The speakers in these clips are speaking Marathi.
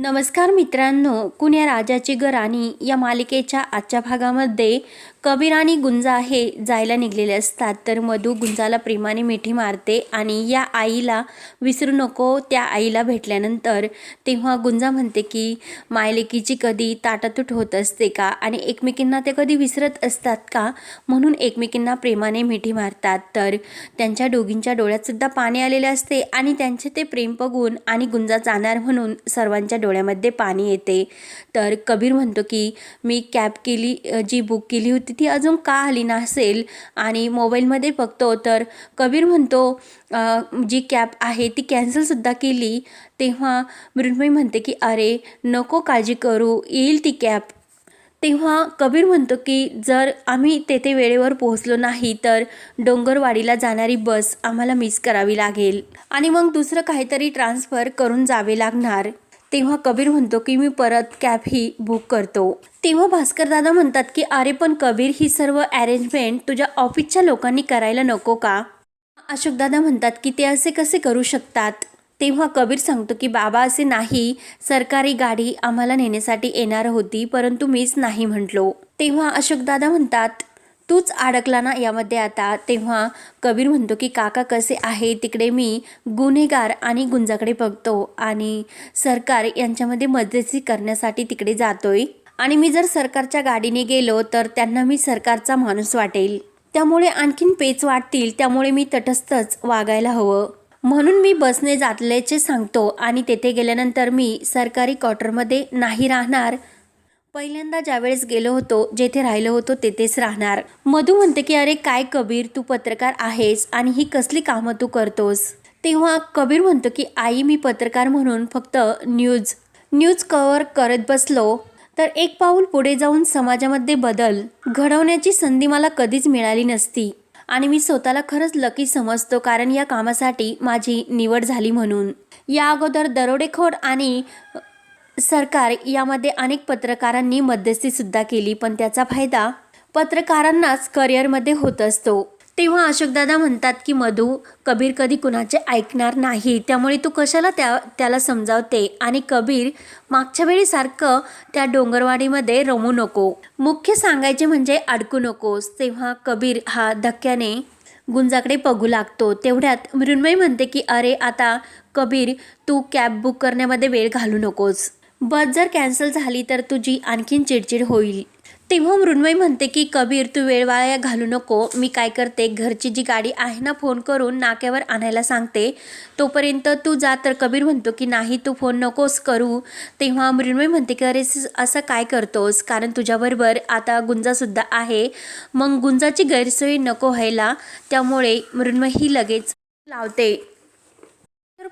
नमस्कार मित्रांनो कुण्या राजाची गराणी या मालिकेच्या आजच्या भागामध्ये कबीर आणि गुंजा हे जायला निघलेले असतात तर मधू गुंजाला प्रेमाने मिठी मारते आणि या आईला विसरू नको. त्या आईला भेटल्यानंतर तेव्हा गुंजा म्हणते की मायलेकीची कधी ताटातूट होत असते का? आणि एकमेकींना ते कधी विसरत असतात का? म्हणून एकमेकींना प्रेमाने मिठी मारतात. तर त्यांच्या दोघींच्या डोळ्यातसुद्धा पाणी आलेले असते आणि त्यांचे ते प्रेम बघून आणि गुंजा जाणार म्हणून सर्वांच्या डोळ्यामध्ये पाणी येते. तर कबीर म्हणतो की मी कॅब केली जी बुक केली होती ती अजून का आली नसेल? आणि मोबाईलमध्ये बघतो तर कबीर म्हणतो जी कॅब आहे ती कॅन्सलसुद्धा केली. तेव्हा मृण्मयी म्हणते की अरे नको काळजी करू येईल ती कॅब. तेव्हा कबीर म्हणतो की जर आम्ही तेथे वेळेवर पोहोचलो नाही तर डोंगरवाडीला जाणारी बस आम्हाला मिस करावी लागेल. आणि मग दुसरं काहीतरी ट्रान्सफर करून जावे लागणार. तेव्हा कबीर म्हणतो की मी परत कॅब ही बुक करतो. तेव्हा भास्कर दादा म्हणतात की अरे पण कबीर ही सर्व अरेंजमेंट तुझ्या ऑफिसच्या लोकांनी करायला नको का? अशोक दादा म्हणतात की ते असे कसे करू शकतात? तेव्हा कबीर सांगतो की बाबा असे नाही. सरकारी गाडी आम्हाला नेण्यासाठी येणार होती परंतु मीच नाही म्हटलो. तेव्हा अशोक दादा म्हणतात तूच अडकला ना यामध्ये आता. तेव्हा कबीर म्हणतो की काका कसे आहे? तिकडे मी गुन्हेगार आणि गुंजाकडे बघतो आणि सरकार यांच्यामध्ये मध्यस्थी करण्यासाठी तिकडे जातोय. आणि मी जर सरकारच्या गाडीने गेलो तर त्यांना मी सरकारचा माणूस वाटेल. त्यामुळे आणखीन पेच वाटतील त्यामुळे मी तटस्थच वागायला हवं. म्हणून मी बसने जातल्याचे सांगतो आणि तेथे गेल्यानंतर मी सरकारी क्वार्टरमध्ये नाही राहणार. पहिल्यांदा ज्यावेळेस गेलो होतो जेथे राहिलो होतो तेथेच राहणार. मधू म्हणते की अरे काय कबीर तू पत्रकार आहेस आणि ही कसली कामं तू करतोस? तेव्हा कबीर म्हणतो की आई मी पत्रकार म्हणून फक्त न्यूज न्यूज कव्हर करत बसलो. तर एक पाऊल पुढे जाऊन समाजामध्ये बदल. घडवण्याची संधी मला कधीच मिळाली नसती. आणि मी स्वतःला खरंच लकी समजतो कारण या कामासाठी माझी निवड झाली म्हणून. या अगोदर दरोडेखोर आणि सरकार यामध्ये अनेक पत्रकारांनी मध्यस्थीसुद्धा केली पण त्याचा फायदा पत्रकारांनाच करिअरमध्ये होत असतो. तेव्हा अशोकदादा म्हणतात की मधू कबीर कधी कुणाचे ऐकणार नाही? त्यामुळे तू कशाला त्या त्याला समजावते? आणि कबीर मागच्या वेळीसारखं त्या डोंगरवाडीमध्ये रमू नको. मुख्य सांगायचे म्हणजे अडकू नकोस. तेव्हा कबीर हा धक्क्याने गुंजाकडे बघू लागतो. तेवढ्यात मृण्मयी म्हणते की अरे आता कबीर तू कॅब बुक करण्यामध्ये वेळ घालू नकोस. बस जर कॅन्सल झाली तर तुझी आणखीन चिडचिड होईल. तेव्हा मृण्मयी म्हणते की कबीर तू वेळ वाया घालू नको. मी काय करते? घरची जी गाडी आहे ना फोन करून नाक्यावर आणायला सांगते. तोपर्यंत तू जा. तर कबीर म्हणतो की नाही तू फोन नकोस करू. तेव्हा मृण्मयी म्हणते की अरे असं काय करतोस? कारण तुझ्याबरोबर आता गुंजासुद्धा आहे. मग गुंजाची गैरसोय नको व्हायला. त्यामुळे मृण्मयी ही लगेच लावते.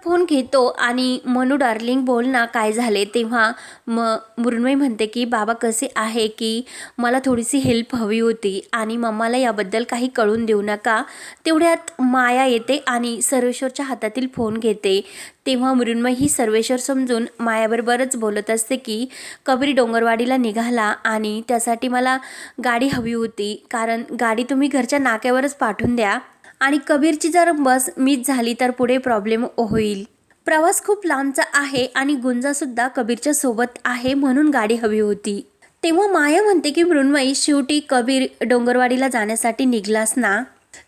फोन घेतो आणि मनू डार्लिंग बोल ना काय झाले तेव्हा म मृण्मयी म्हणते की बाबा कसे आहे की मला थोडीशी हेल्प हवी होती आणि मम्माला याबद्दल काही कळून देऊ नका. तेवढ्यात माया येते आणि सर्वेश्वरच्या हातातील फोन घेते. तेव्हा मृण्मयी ही सर्वेश्वर समजून मायाबरोबरच बोलत असते की कबरी डोंगरवाडीला निघाला आणि त्यासाठी मला गाडी हवी होती. कारण गाडी तुम्ही घरच्या नाक्यावरच पाठवून द्या. आणि कबीरची जर बस मिस झाली तर पुढे प्रॉब्लेम होईल. प्रवास खूप लांबचा आहे आणि गुंजासुद्धा कबीरच्या सोबत आहे म्हणून गाडी हवी होती. तेव्हा माया म्हणते की मृण्मयी शेवटी कबीर डोंगरवाडीला जाण्यासाठी निघलास ना?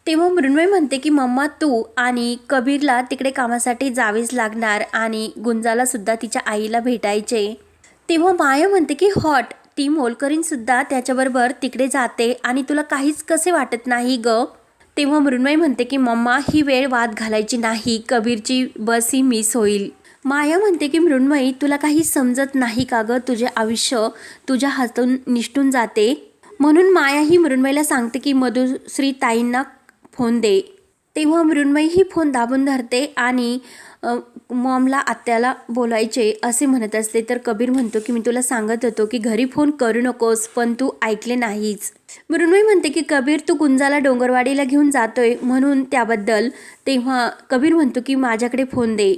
तेव्हा मृण्मयी म्हणते की मम्मा तू आणि कबीरला तिकडे कामासाठी जावेच लागणार आणि गुंजाला सुद्धा तिच्या आईला भेटायचे. तेव्हा माया म्हणते की हॉट ती मोलकरीनसुद्धा त्याच्याबरोबर तिकडे जाते आणि तुला काहीच कसे वाटत नाही ग? तेव्हा मृण्मयी म्हणते की मम्मा ही वेळ वाद घालायची नाही. कबीरची बस ही मिस होईल. माया म्हणते की मृण्मयी तुला काही समजत नाही का गं? तुझे आयुष्य तुझ्या हातून निष्ठून जाते. म्हणून माया ही मृण्मयीला सांगते की मधुश्री ताईंना फोन दे. तेव्हा मृण्मयी ही फोन दाबून धरते आणि मॉमला आत्याला बोलायचे असे म्हणत असते तर कबीर म्हणतो की मी तुला सांगत होतो की घरी फोन करू नकोस पण तू ऐकले नाहीच मृण्मयी म्हणते की कबीर तू गुंजाला डोंगरवाडीला घेऊन जातोय म्हणून त्याबद्दल तेव्हा कबीर म्हणतो की माझ्याकडे फोन दे.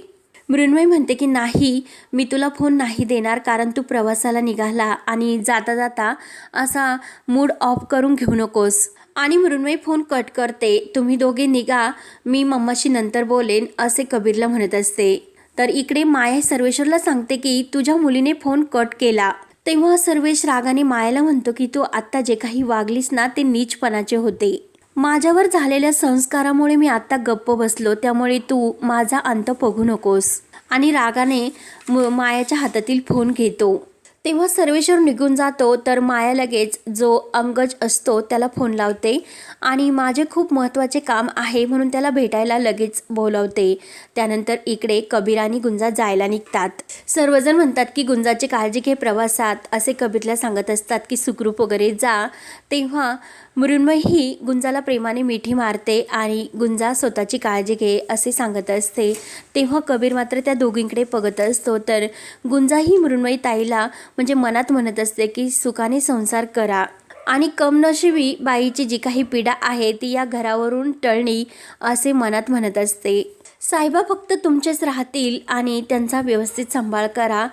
मृण्मयी म्हणते की नाही मी तुला फोन नाही देणार कारण तू प्रवासाला निघाला आणि जाता जाता असा मूड ऑफ करून घेऊ नकोस. आणि मृण्मयी फोन कट करते. तुम्ही दोघे निघा. मी मम्माशी नंतर बोलेन असे कबीरला म्हणत असते. तर इकडे माया सर्वेश्वरला सांगते की तुझ्या मुलीने फोन कट केला. तेव्हा सर्वेश रागाने मायाला म्हणतो की तू आत्ता जे काही वागलीस ना ते नीचपणाचे होते. माझ्यावर झालेल्या संस्कारामुळे मी आत्ता गप्प बसलो त्यामुळे तू माझा अंत बघू नकोस. आणि रागाने म- मायाच्या हातातील फोन घेतो. तेव्हा सर्वेश्वर निघून जातो तर माया लगेच जो अंगज असतो त्याला फोन लावते आणि माझे खूप महत्त्वाचे काम आहे म्हणून त्याला भेटायला लगेच बोलावते. त्यानंतर इकडे कबीर आणि गुंजा जायला निघतात. सर्वजण म्हणतात की गुंजाची काळजी घे प्रवासात असे कबीरला सांगत असतात की सुखरूप वगैरे जा. तेव्हा मृण्मय ही गुंजाला प्रेमाने मिठी मारते आणि गुंजा स्वतःची काळजी घे असे सांगत असते. तेव्हा कबीर मात्र त्या दोघींकडे बघत असतो तर गुंजा ही मृण्मयी ताईला म्हणजे मनात म्हणत असते की सुखाने संसार करा. आणि कमनशिबी बाईची जी काही पीडा आहे ती या घरावरून टळणी असे मनात म्हणत असते. साहेबा फक्त तुमचेच राहतील आणि त्यांचा व्यवस्थित सांभाळ करा.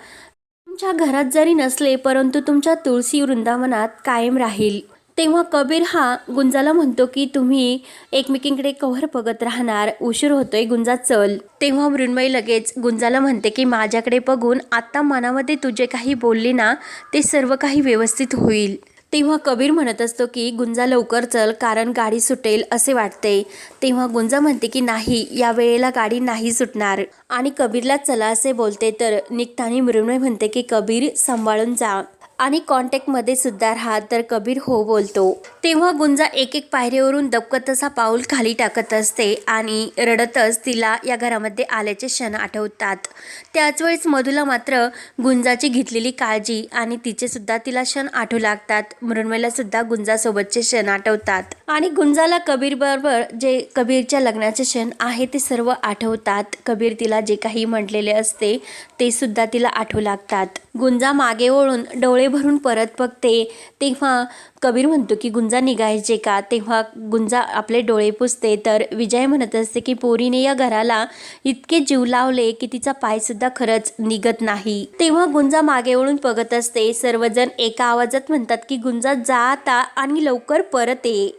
तुमच्या घरात जरी नसले परंतु तुमच्या तुळशी वृंदावनात कायम राहील. तेव्हा कबीर हा गुंजाला म्हणतो की तुम्ही एकमेकींकडे कव्हर बघत राहणार उशीर होतोय गुंजा चल. तेव्हा मृण्मयी लगेच गुंजाला म्हणते की माझ्याकडे बघून आत्ता मनामध्ये तुझे काही बोलले ना ते सर्व काही व्यवस्थित होईल. तेव्हा कबीर म्हणत असतो की गुंजा लवकर चल कारण गाडी सुटेल असे वाटते. तेव्हा गुंजा म्हणते की नाही या वेळेला गाडी नाही सुटणार. आणि कबीरला चला असे बोलते तर निघताना मृण्मय म्हणते की कबीर सांभाळून जा. आणि कॉन्टॅक्टमध्ये सुद्धा राहत तर कबीर हो बोलतो. तेव्हा गुंजा एक एक पायरीवरून दबकत असा पाऊल खाली टाकत असते आणि रडतच तिला या घरामध्ये आल्याचे क्षण आठवतात. त्याच वेळेस मधुला मात्र गुंजाची घेतलेली काळजी आणि तिचे सुद्धा तिला क्षण आठवू लागतात. मृण्मयला सुद्धा गुंजासोबतचे क्षण आठवतात. आणि गुंजाला कबीरबरोबर जे कबीरच्या लग्नाचे क्षण आहे ते सर्व आठवतात. कबीर तिला जे काही म्हटलेले असते ते सुद्धा तिला आठवू लागतात. गुंजा मागे वळून डोळे भरून परत बघते. तेव्हा कबीर म्हणतो की गुंजा निघायचे का? तेव्हा गुंजा आपले डोळे पुसते. तर विजय म्हणत असते की पोरीने या घराला इतके जीव लावले की तिचा पायसुद्धा खरंच निघत नाही. तेव्हा गुंजा मागे वळून बघत असते. सर्वजण एका आवाजात म्हणतात की गुंजा जा आता आणि लवकर परत ये.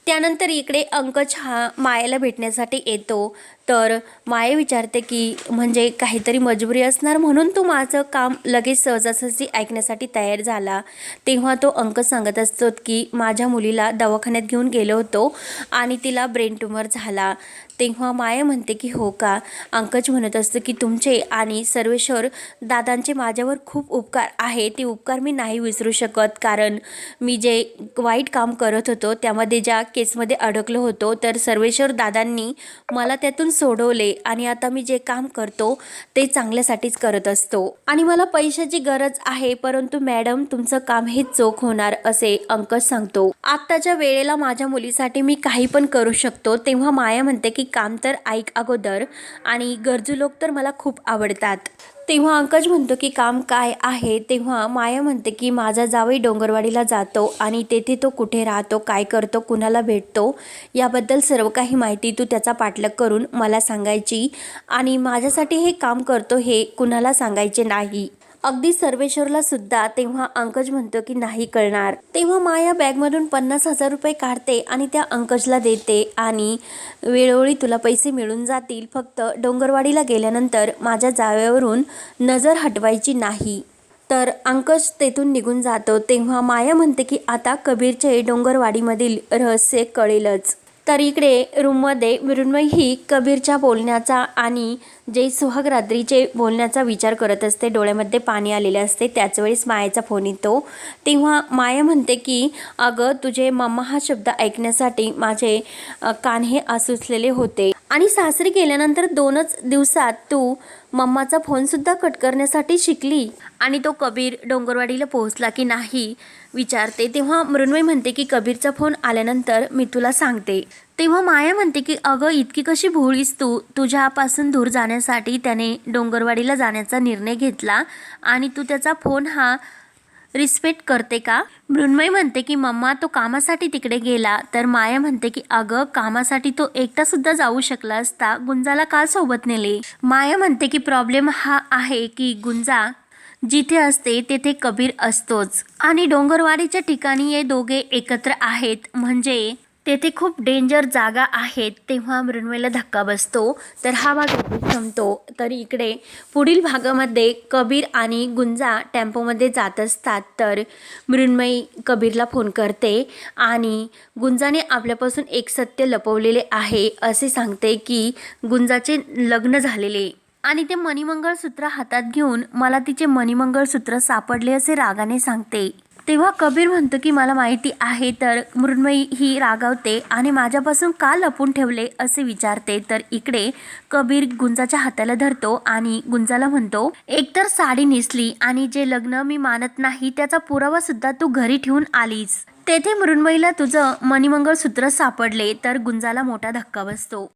त्यानंतर इकडे अंकज हा मायेला भेटण्यासाठी येतो. तर माये विचारते की म्हणजे काहीतरी मजबुरी असणार म्हणून तो माझं काम लगेच सहजासहजी ऐकण्यासाठी तयार झाला. तेव्हा तो अंकज सांगत असतो की माझ्या मुलीला दवाखान्यात घेऊन गेलो होतो आणि तिला ब्रेन ट्युमर झाला. तेव्हा माया म्हणते की हो का? अंकज म्हणत असतो की तुमचे आणि सर्वेश्वर दादांचे माझ्यावर खूप उपकार आहे. ते उपकार मी नाही विसरू शकत. कारण मी जे वाईट काम करत होतो त्यामध्ये ज्या केसमध्ये अडकलो होतो तर सर्वेश्वर दादांनी मला त्यातून सोडवले आणि आता मी जे काम करतो ते चांगल्यासाठीच करत असतो. आणि मला पैशाची गरज आहे परंतु मॅडम तुमचं काम हे चोख होणार असे अंकज सांगतो. आत्ताच्या वेळेला माझ्या मुलीसाठी मी काही पण करू शकतो तेव्हा माया म्हणते की काम तर ऐक अगोदर आणि गरजू लोक तर मला खूप आवडतात. तेव्हा अंकज म्हणतो की काम काय आहे? तेव्हा माया म्हणते की माझा जावई डोंगरवाडीला जातो आणि तेथे तो कुठे राहतो काय करतो कुणाला भेटतो याबद्दल सर्व काही माहिती तू त्याचा पाठलाग करून मला सांगायची आणि माझ्यासाठी हे काम करतो हे कुणाला सांगायचे नाही. अगदी सर्वेश्वरला सुद्धा तेव्हा अंकज म्हणतो की नाही कळणार. तेव्हा माया बॅगमधून पन्नास हजार रुपये काढते आणि त्या अंकजला देते आणि वेळोवेळी तुला पैसे मिळून जातील. फक्त डोंगरवाडीला गेल्यानंतर माझ्या जाव्यावरून नजर हटवायची नाही. तर अंकज तेथून निघून जातो. तेव्हा माया म्हणते की आता कबीरचे डोंगरवाडीमधील रहस्य कळेलच. तर इकडे रूममध्ये मृण्मय ही कबीरच्या बोलण्याचा आणि जे सुहागरात्रीचे बोलण्याचा विचार करत असते डोळ्यामध्ये पाणी आलेले असते त्याचवेळेस मायाचा फोन येतो. तेव्हा माया म्हणते की अगं तुझे मम्मा हा शब्द ऐकण्यासाठी माझे कान हे आसुसलेले होते. आणि सासरी गेल्यानंतर दोनच दिवसात तू मम्माचा फोनसुद्धा कट करण्यासाठी शिकली. आणि तो कबीर डोंगरवाडीला पोहोचला की नाही विचारते. तेव्हा मृण्मय म्हणते की कबीरचा फोन आल्यानंतर मी तुला सांगते. तेव्हा माया म्हणते की अगं इतकी कशी भोळीस तू? तुझ्यापासून दूर जाण्यासाठी त्याने डोंगरवाडीला जाण्याचा निर्णय घेतला आणि तू त्याचा फोन हा रिस्पेक्ट करते का? मृण्मय म्हणते की मम्मा तो कामासाठी तिकडे गेला. तर माया म्हणते की अगं कामासाठी तो एकटा सुद्धा जाऊ शकला असता. गुंजाला का सोबत नेले? माया म्हणते की प्रॉब्लेम हा आहे की गुंजा जिथे असते तेथे कबीर असतोच. आणि डोंगरवाडीच्या ठिकाणी हे दोघे एकत्र आहेत. म्हणजे तेथे खूप डेंजर जागा आहेत. तेव्हा मृण्मयला धक्का बसतो. तर हा भाग संपतो तर इकडे पुढील भागामध्ये कबीर आणि गुंजा टेम्पोमध्ये जात असतात. तर मृण्मयी कबीरला फोन करते आणि गुंजाने आपल्यापासून एक सत्य लपवलेले आहे. असे सांगते की गुंजाचे लग्न झालेले आणि ते मणिमंगळसूत्र हातात घेऊन मला तिचे मणिमंगळसूत्र सापडले असे रागाने सांगते. तेव्हा कबीर म्हणतो की मला माहिती आहे तर मृण्मयी ही रागावते आणि माझ्यापासून का लपून ठेवले असे विचारते. तर इकडे कबीर गुंजाच्या हाताला धरतो आणि गुंजाला म्हणतो एकतर साडी नेसली आणि जे लग्न मी मानत नाही त्याचा पुरावा सुद्धा तू घरी ठेवून आलीस. तेथे मृण्मयीला तुझं मणिमंगळसूत्र सापडले. तर गुंजाला मोठा धक्का बसतो.